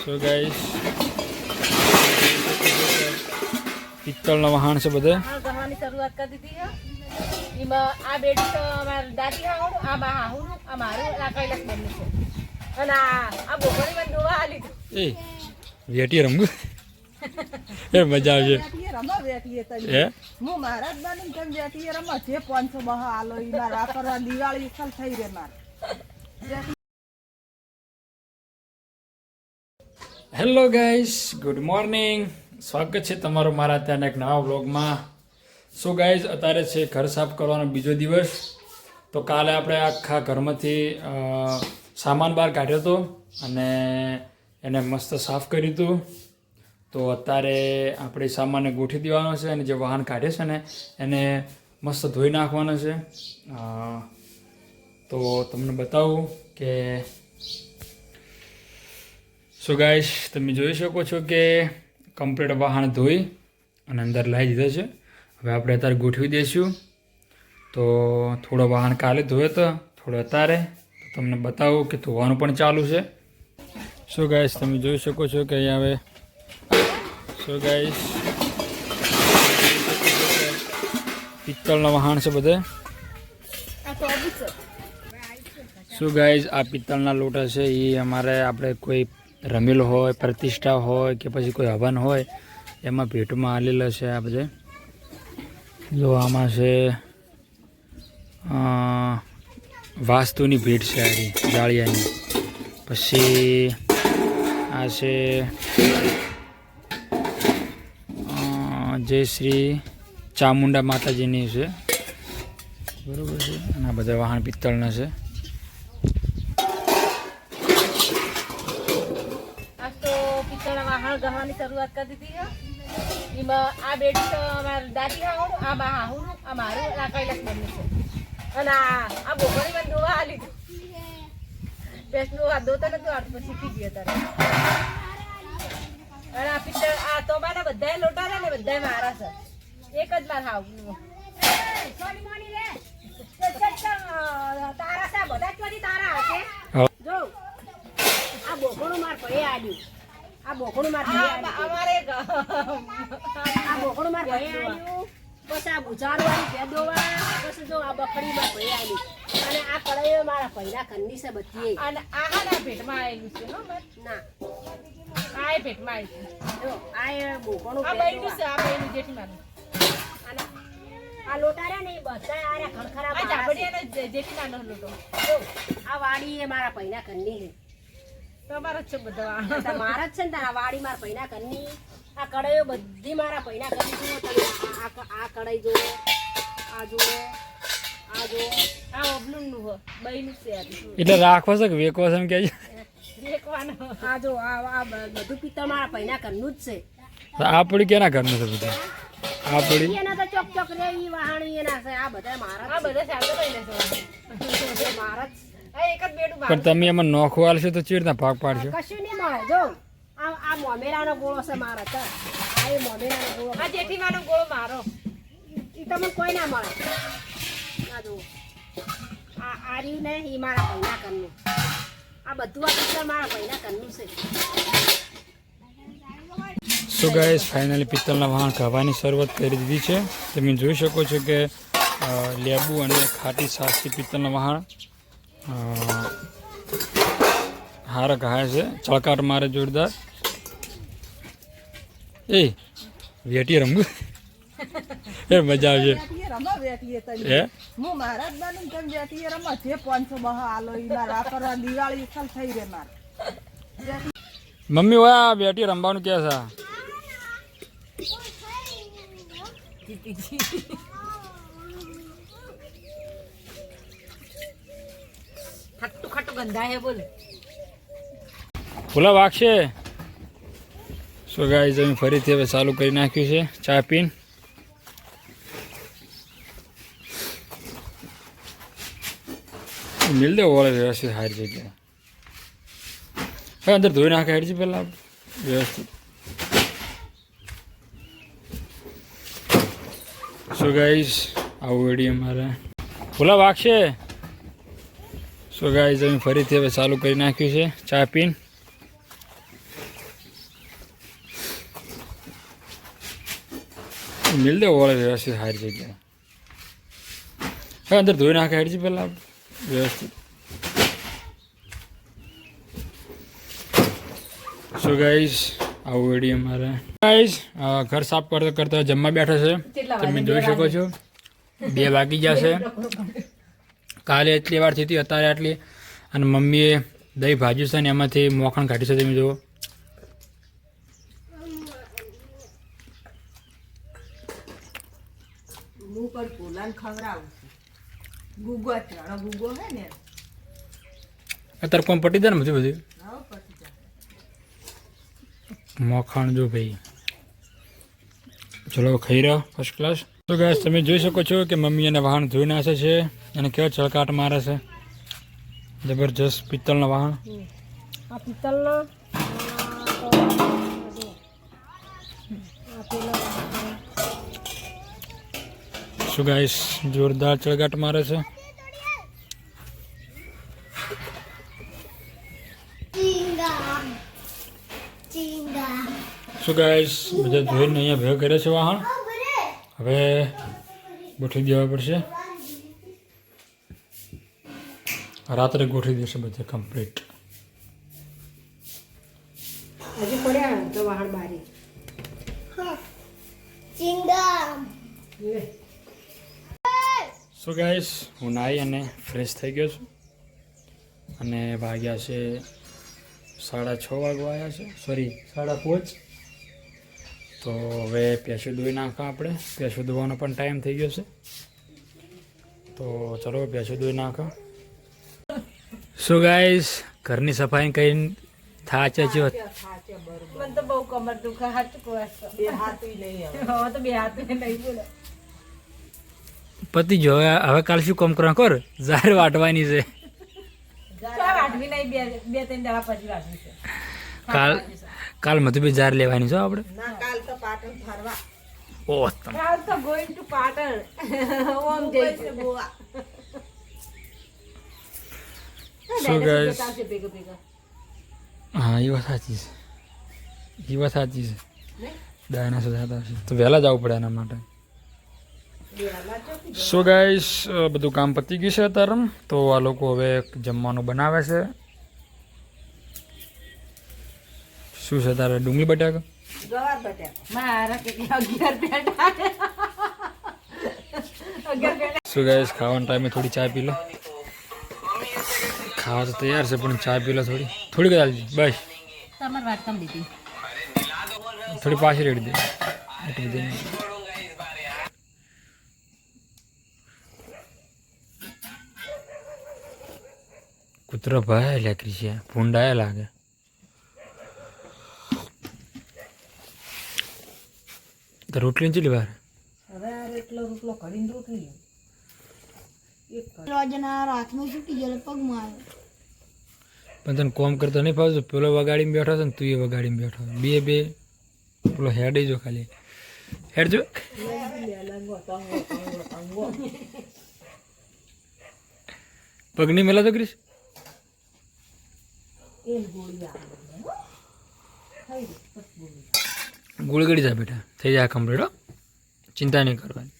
So guys પિત્તળના વહાણ છે બધે. ગવાની શરૂઆત કરી દીધી એમાં આ બેડી તો અમારા દાદી હાહુનું આ બા આ મારું આ કૈલાસ બનનું છે. અને આ આ બોકડી મને દોવા આ લીધું એ વેટી રમવું? એ મજા આવશે રમો હે? હું મહારાજ બની તમે બેઠીએ રમો. જે પાંચસો બહા આલો ઈ માર દિવાળી થઈ રે માર. હેલો ગાઈસ ગુડ મોર્નિંગ સ્વાગત છે તમારું મારા ત્યાંના એક નવા વ્લોગમાં સો ગાઈઝ અત્યારે છે ઘર સાફ કરવાનો બીજો દિવસ. તો કાલે આપણે આખા ઘરમાંથી સામાન બહાર કાઢ્યો હતો અને એને મસ્ત સાફ કર્યું હતું. તો અત્યારે આપણે સામાનને ગોઠવી દેવાનો છે અને જે વાહન કાઢે છે ને, એને મસ્ત ધોઈ નાખવાનો છે. તો તમને બતાવું કે સો ગાઈશ તમે જોઈ શકો છો કે કમ્પ્લીટ વાહન ધોઈ અને અંદર લાવી દીધો છે. હવે આપણે અત્યારે ગોઠવી દઈશું. તો થોડો વાહન કાલે ધોયો તો, થોડો અત્યારે. તો તમને બતાવું કે ધોવાનું પણ ચાલુ છે. સો ગાઈશ તમે જોઈ શકો છો કે અહીંયા હવે સો ગાઈશ પિત્તળના વહાણ છે બધે. શું ગાઈઝ આ પિત્તળના લોટા છે એ અમારે આપણે કોઈ રમેલો હોય, પ્રતિષ્ઠા હોય કે પછી કોઈ હવન હોય, એમાં ભેટમાં આલેલા છે આ બધે. જો આમાં છે વાસ્તુની ભેટ છે આની જાળિયાની પછી આ છે જય શ્રી ચામુંડા માતાજીની છે. બરાબર છે? અને આ બધા વાહન પિત્તળના છે આજ તો વાહણ ગવાની શરૂઆત કરી દીધી એમાં આ બેડી તો અમારી દાદી હાહુનું આ બા હાહુનું આ મારું આ કૈલાસ બન્યું છે. અને આ આ બોકડી મને દોવા આ લીધું બેસનું આ ધોતા નતું આવડતું પણ શીખી ગયો તારે અને આ પિત્તળ આ તો મારા બધાય લોટા ને બધાય મારા છે. એક જ મારા હાવનું તારા બધા ચોરી તારા હશે. જો. આ બોગણું માર પડે આલ્યું આ માર અમારે આ બોકડું માર ભાઈ આ ગુજારું વાળી ભેદોવા પછી જો આ બકડી ભાઈ આલ્યું અને આ કડાઈઓ મારા ભાઈના ઘરની છે બધી. અને આ ના ભેટમાં આવેલું છે હો ના. આ ભેટમાં આવ્યું છે. જો આ એ બોકડું આ બૈનું છે આ બૈનું અને આ લોટા રહ્યા ને બધા આ ખડખરા આ જાબડિયાનો જેઠીમાનો લોટો. આ વાડી એ મારા ભાઈના ઘરની છે. તમારા જ છે બધા. મારા જ છે ને તારા વાડી મારા ભાઈના ઘરની. આ કડાઈઓ બધી મારા ભાઈના ઘરની જુઓ તમે આ કડાઈ જુઓ આ જુઓ આ જુઓ આ ઓબલું નું હો બઈનું છે. એટલે રાખવો છે કે વેકવો છે એમ કે આ જો આ આ બધું પિત્તળ મારા ભાઈના ઘરનું જ છે. આપડી કેના ઘરનું છે બધું? આ એના તો ચોક ચોક રે વાહણી એના છે. આ બધા મારા આ બધા ચાલતો છે મારા જ પણ તમે એમાં નોખો આલશો તો ચીડ રીતના ભાગ પાડશો? કશું નહીં મળે. જો આ આ મોમેરાનો ગોળો છે મારો તો આ એ મોમેરાનો ગોળો. આ જેઠીમાનો ગોળો મારો. ઈ તમને કોઈ ના મળે. આ જુઓ. આ આ ને ઈ મારા ભાઈના ઘરનું. આ બધું આ પિક્ચર મારા ભાઈના ઘરનું છે. સો ગાઈસ ફાઇનલી પિત્તળના વાહણ ખાવાની શરૂઆત કરી દીધી છે. તમે જોઈ શકો છો કે લેબુ અને ખાટી છાશથી પિત્તળના વાહણ હારા ઘાય છે. ચળકાટ મારે જોરદાર. એ વેટી રમવું એ મજા આવશે. હે? હું મહારાજ બની તમે બેઠીએ રમો. જે પાંચસો બહા આલો ઈ માર વાપરવા દિવાળી સલ થઈ રે માર. મમ્મી ઓયા આ બેટી રમવાનું કે છે? ગંધાય બોલ. ફૂલા વાગશે સો ગાઈઝ અમે ફરીથી હવે ચાલુ કરી નાખ્યું છે ચા પીન. મિલ દે ઓળે વ્યવસ્થિત હારી જગ્યા હવે અંદર ધોઈ નાખે હારી છે પહેલાં વ્યવસ્થિત. સો ગાઈઝ આવું વેડી અમારે. ફૂલા વાગશે સો ગાઈઝ અમે ફરીથી હવે ચાલુ કરી નાખ્યું છે ચા પીને. મિલ દે ઓળે વ્યવસ્થિત હારી જગ્યા હવે અંદર ધોઈ નાખે હારી પહેલાં વ્યવસ્થિત. સો ગાઈઝ આવું એડી અમારે ગાઈઝ ઘર સાફ કરતા કરતા જમવા બેઠો છે. તમે જોઈ શકો છો. બે વાગી જશે. કાલે એટલી વાર થતી અત્યારે આટલી. અને મમ્મીએ દહીં ભાજ્યું છે ને એમાંથી મોખણ કાઢ્યું છે તમે જુઓ. અત્યારે કોણ પટી દે ને બધું બધું? જાય. મોખણ જો ભાઈ. ચલો ખાઈ રહ્યો ફર્સ્ટ ક્લાસ તો ગેસ તમે જોઈ શકો છો કે મમ્મી એને વાહન ધોઈ નાખે છે અને કેવો ચળકાટ મારે છે. જબરજસ્ત પિત્તળનો વાહન. આ પિત્તળનો શું ગાઈસ જોરદાર ચળકાટ મારે છે. શું ગાઈસ બધા ધોઈને અહીંયા ભેગા કરે છે વાહન? હવે ગોઠવી દેવા પડશે. રાત્રે ગોઠવી દેશે બધે કમ્પ્લીટ હજી પડ્યા તો વાહણ બારી. સો ગાઈસ હું નાહી અને ફ્રેશ થઈ ગયો છું. અને વાગ્યા છે સાડા છ વાગવા આવ્યા છે. સોરી સાડા પાંચ. તો હવે પેશું ધોઈ નાખવા આપણે. પેશું ધોવાનો પણ ટાઈમ થઈ ગયો છે. તો ચલો પેશું ધોઈ નાખો. સો ગાઈસ ઘરની સફાઈ કઈ થાચે છે? મને તો બહુ કમર દુખે હાથ બે હાથ નહીં આવે. હવે તો બે હાથ નહીં બોલે. પતિ જો હવે કાલ શું કામ કરવા કર જાહેર વાટવાની છે. વાટવી નહીં બે બે ત્રણ દવા પછી વાટવી છે. કાલ કાલ મધુબી જાર લેવાની છો આપણે. પાટણ ફરવા તમે. તો ગોઈંગ ટુ પાટણ ઓમ ગોવા. ભેગા હા એ વાત સાચી છે. એ વાત સાચી છે. ડાયના જતા આવશે તો વહેલા જવું પડે એના માટે. સો ગાઈસ બધું કામ પતી ગયું છે અત્યારે તો આ લોકો હવે જમવાનું બનાવે છે. શું છે તારે ડુંગળી બટાકા? ગવાર બટાકા મારા કે અગિયાર પેટા શું ગાઈસ ખાવાના ટાઈમે થોડી ચા પી લો. ખાવા તો તૈયાર છે પણ ચા પી લો થોડી. થોડી કદાચ બસ તમારે વાત કમ દીધી થોડી પાછી રેડી દે. એટલી બધી. કૂતરો ભાઈ લેકરી છે ભૂંડાયા લાગે. તો રોટલી ચીલી વાર? હવે આ એટલો રોટલો કરીને રોટલી આવ્યો. પણ તને કોમ કરતો નહીં ફાવતું? પેલો વગાડીને બેઠો છે ને તું એ વગાડીને બેઠો બે બે. પેલો હેડ જો ખાલી. હેડ જો. પગ નહીં મેલા તો ક્રિશ એક ગોળી આવે ગોળ ગળી જા બેટા. થઈ જાય કમ્પ્લીટ હો. ચિંતા નહીં કરવાની.